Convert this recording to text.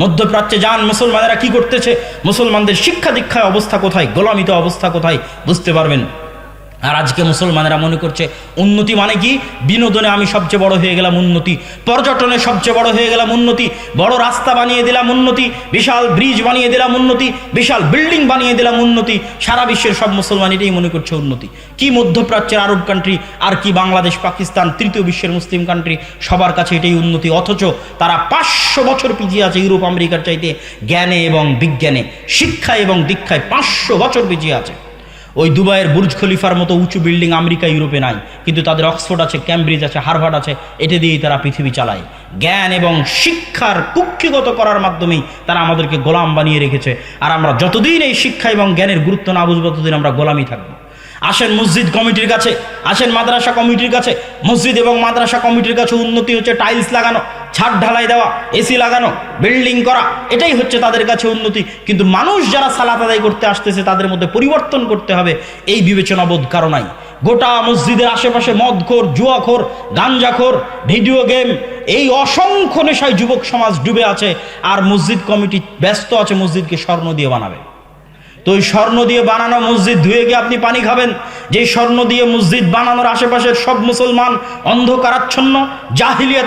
মধ্যপ্রাচ্যে যান, মুসলমানেরা কি করতেছে? মুসলমানদের শিক্ষা দীক্ষায় অবস্থা কোথায়? গোলামিত অবস্থা কোথায়? বুঝতে পারবেন। আর আজকে মুসলমানেরা মনে করছে, উন্নতি মানে কি? বিনোদনে আমি সবচেয়ে বড় হয়ে গেলাম উন্নতি, পর্যটনে সবচেয়ে বড় হয়ে গেলাম উন্নতি, বড় রাস্তা বানিয়ে দিলাম উন্নতি, বিশাল ব্রিজ বানিয়ে দিলাম উন্নতি, বিশাল বিল্ডিং বানিয়ে দিলাম উন্নতি, সারা বিশ্বের সব মুসলমান এটাই মনে করছে উন্নতি। কি মধ্যপ্রাচ্যের আরব কান্ট্রি আর কি বাংলাদেশ, পাকিস্তান, তৃতীয় বিশ্বের মুসলিম কান্ট্রি সবার কাছে এটাই উন্নতি, অথচ তারা পাঁচশো বছর পিছিয়ে আছে ইউরোপ, আমেরিকার চাইতে জ্ঞানে এবং বিজ্ঞানে, শিক্ষায় এবং দীক্ষায় পাঁচশো বছর পিছিয়ে আছে। ওই দুবাইয়ের বুর্জ খলিফার মতো উঁচু বিল্ডিং আমেরিকা, ইউরোপে নাই। কিন্তু তাদের অক্সফোর্ড আছে, ক্যামব্রিজ আছে, হার্ভার্ড আছে, এটা দিয়েই তারা পৃথিবী চালায়। জ্ঞান এবং শিক্ষার কুক্ষিগত করার মাধ্যমেই তারা আমাদেরকে গোলাম বানিয়ে রেখেছে। আর আমরা যতদিন এই শিক্ষা এবং জ্ঞানের গুরুত্ব না বুঝব, ততদিন আমরা গোলামই থাকব। আসেন মসজিদ কমিটির কাছে, আসেন মাদ্রাসা কমিটির কাছে, মসজিদ এবং মাদ্রাসা কমিটির কাছে উন্নতি হচ্ছে, টাইলস লাগানো। ছাদ ঢালাই দেওয়া এসি লাগানো বিল্ডিং করা, এটাই হচ্ছে তাদের কাছে উন্নতি। কিন্তু মানুষ যারা সালাত আদায় করতে আসতেছে, তাদের মধ্যে পরিবর্তন করতে হবে। এই বিবেচনাবোধ কারণাই গোটা মসজিদের আশেপাশে মদখোর, জুয়াখোর, গাঞ্জাখোর ভিডিও গেম এই অসংখ্য নেশায় যুবক সমাজ ডুবে আছে আর মসজিদ কমিটি ব্যস্ত আছে, মসজিদকে স্বর্ণ দিয়ে বানাবে। তো ওই স্বর্ণ দিয়ে বানানো মসজিদ ধুয়ে গিয়ে আপনি পানি খাবেন। যে স্বর্ণ দিয়ে মসজিদ বানানোর আশেপাশের সব মুসলমান অন্ধকারাচ্ছন্ন জাহিলিয়া